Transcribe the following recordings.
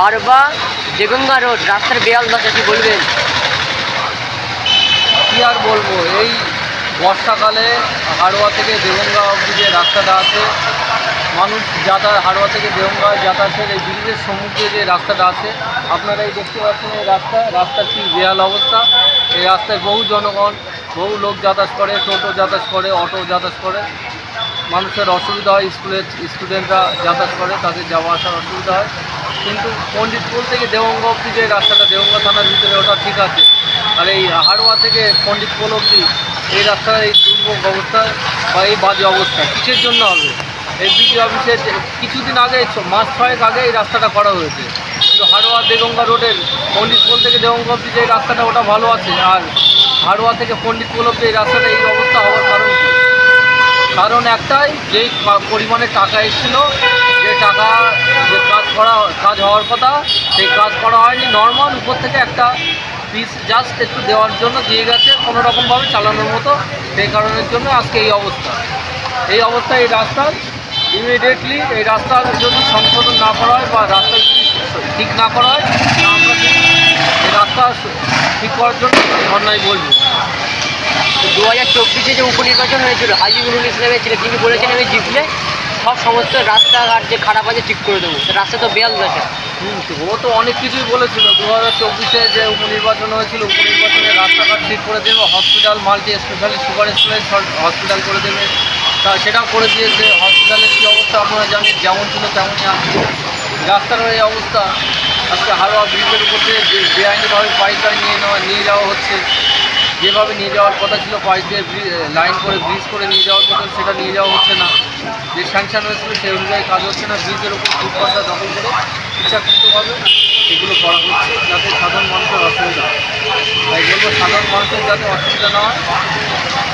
হারবা Deganga road, রাস্তার বেয়াল দশা কি বলবেন? কি আর বলব, এই বর্ষাকালে হাড়োয়া থেকে দেগঙ্গা অবধি যে রাস্তাটা আছে, মানুষ যাতায়াত, হাড়োয়া থেকে দেগঙ্গা যাতায়াতের এই ব্রিজের সম্মুখে যে রাস্তাটা আছে, আপনারা এই দেখতে পাচ্ছেন এই রাস্তা, রাস্তার কি বেহাল অবস্থা? এই রাস্তায় বহু জনগণ, বহু লোক যাতায়াত করে, টোটো যাতায়াত করে, অটো যাতায়াত করে। মানুষের অসুবিধা হয় স্কুলের স্টুডেন্টরা যাতায়াত করে, তাদের যাওয়া আসার অসুবিধা হয়। কিন্তু পণ্ডিতপুর থেকে দেওঙ্গা অব্দি যে রাস্তাটা দেওঙ্গা থানার ভিতরে, ওটা ঠিক আছে। আর এই হাড়োয়া থেকে পণ্ডিতপুর অবধি এই রাস্তার এই দুর্ভোগ অবস্থা বা এই বাজে অবস্থা কিসের জন্য হবে? এই বিডি অফিসের যে- কিছুদিন আগে মাস ছয়েক আগে এই রাস্তাটা করা হয়েছে। কিন্তু হাড়োয়া দেগঙ্গা রোডের পণ্ডিতপুর থেকে দেগঙ্গা অবধি যে রাস্তাটা, ওটা ভালো আছে। আর হাড়োয়া থেকে পণ্ডিতপুর অবধি এই রাস্তাটা এই অবস্থা হওয়ার কারণ একটাই, যেই পরিমাণে টাকা এসেছিল, যে টাকা, যে কাজ করা, কাজ হওয়ার কথা, সেই কাজ করা হয়নি। নর্মাল উপর থেকে একটা পিস জাস্ট একটু দেওয়ার জন্য দিয়ে গেছে কোনো রকমভাবে চালানোর মতো, সেই কারণের জন্য আজকে এই অবস্থা। এই অবস্থায় এই রাস্তা ইমিডিয়েটলি এই রাস্তা যদি সংশোধন না করা হয় বা রাস্তা যদি ঠিক না করা হয় আমরা এই রাস্তা ঠিক করার জন্য ধর্নায় বলব। দু হাজার চব্বিশে যে উপনির্বাচন হয়েছিল হাজিবুল ইসলামের ছেলে তিনি বলেছেন আমি জিতলে সব সমস্ত রাস্তাঘাট যে খারাপ আছে ঠিক করে দেবো। রাস্তা তো বেয়াল হুম, ও তো অনেক কিছুই বলেছিল। দু হাজার চব্বিশে যে উপনির্বাচন হয়েছিল উপনির্বাচনে রাস্তাঘাট ঠিক করে দেবে hospital multi speciality super specialist hospital করে দেবে। তা সেটাও করে দিয়েছে। হসপিটালের কী অবস্থা আপনারা জানেন যেমন ছিল তেমনই আছে। রাস্তার এই অবস্থা। আজকে হারোয়া ব্রিজের উপর বে- বেআইনিভাবে পাইপলাইন নিয়ে নেওয়া নিয়ে যাওয়া হচ্ছে। যেভাবে নিয়ে যাওয়ার কথা ছিল পাইপ দিয়ে লাইন করে ব্রিজ করে নিয়ে যাওয়ার কথা, সেটা নিয়ে যাওয়া হচ্ছে না। যে স্যাংশন হয়েছিল সেই অনুযায়ী কাজ হচ্ছে না। ব্রিজের উপর ফুটপাথটা দখল করে ইচ্ছাকৃতভাবে এগুলো করা হচ্ছে যাতে সাধারণ মানুষের অসুবিধা তাই বলব, সাধারণ মানুষের যাতে অসুবিধা না হয়,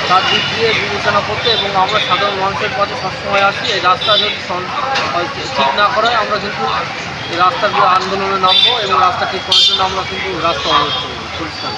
তার দিক দিয়ে বিবেচনা করতে এবং আমরা সাধারণ মানুষের পাশে সবসময় আসি। এই রাস্তা যদি ঠিক না করা হয় আমরা কিন্তু রাস্তার আন্দোলনে নামবো এবং রাস্তা ঠিক করার জন্য আমরা কিন্তু রাস্তা অবরোধ করব। পরিষ্কার।